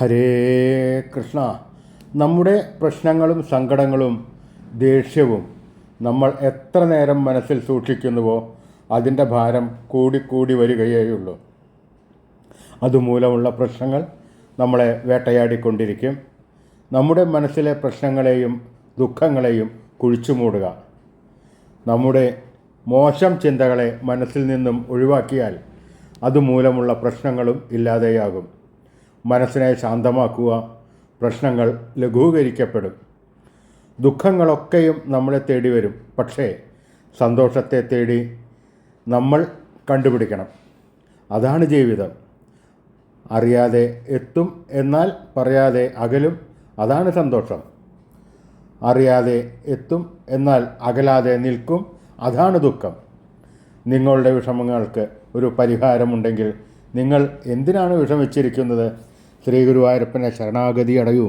ഹരേ കൃഷ്ണ. നമ്മുടെ പ്രശ്നങ്ങളും സങ്കടങ്ങളും ദേഷ്യവും നമ്മൾ എത്ര നേരം മനസ്സിൽ സൂക്ഷിക്കുന്നുവോ അതിന്റെ ഭാരം കൂടിക്കൂടി വരികയേയുള്ളൂ. അതുമൂലമുള്ള പ്രശ്നങ്ങൾ നമ്മളെ വേട്ടയാടിക്കൊണ്ടിരിക്കും. നമ്മുടെ മനസ്സിലെ പ്രശ്നങ്ങളെയും ദുഃഖങ്ങളെയും കുഴിച്ചു മൂടുക. നമ്മുടെ മോശം ചിന്തകളെ മനസ്സിൽ നിന്നും ഒഴിവാക്കിയാൽ അതുമൂലമുള്ള പ്രശ്നങ്ങളും ഇല്ലാതെയാകും. മനസ്സിനെ ശാന്തമാക്കുക പ്രശ്നങ്ങൾ ലഘൂകരിക്കപ്പെടും. ദുഃഖങ്ങളൊക്കെയും നമ്മളെ തേടി വരും. പക്ഷേ സന്തോഷത്തെ തേടി നമ്മൾ കണ്ടുപിടിക്കണം. അതാണ് ജീവിതം. അറിയാതെ എത്തും എന്നാൽ പറയാതെ അകലും അതാണ് സന്തോഷം. അറിയാതെ എത്തും എന്നാൽ അകലാതെ നിൽക്കും അതാണ് ദുഃഖം. നിങ്ങളുടെ വിഷമങ്ങൾക്ക് ഒരു പരിഹാരമുണ്ടെങ്കിൽ നിങ്ങൾ എന്തിനാണ് വിഷമിച്ചിരിക്കുന്നത്? ശ്രീ ഗുരുവായൂരപ്പനെ ശരണാഗതി അടയൂ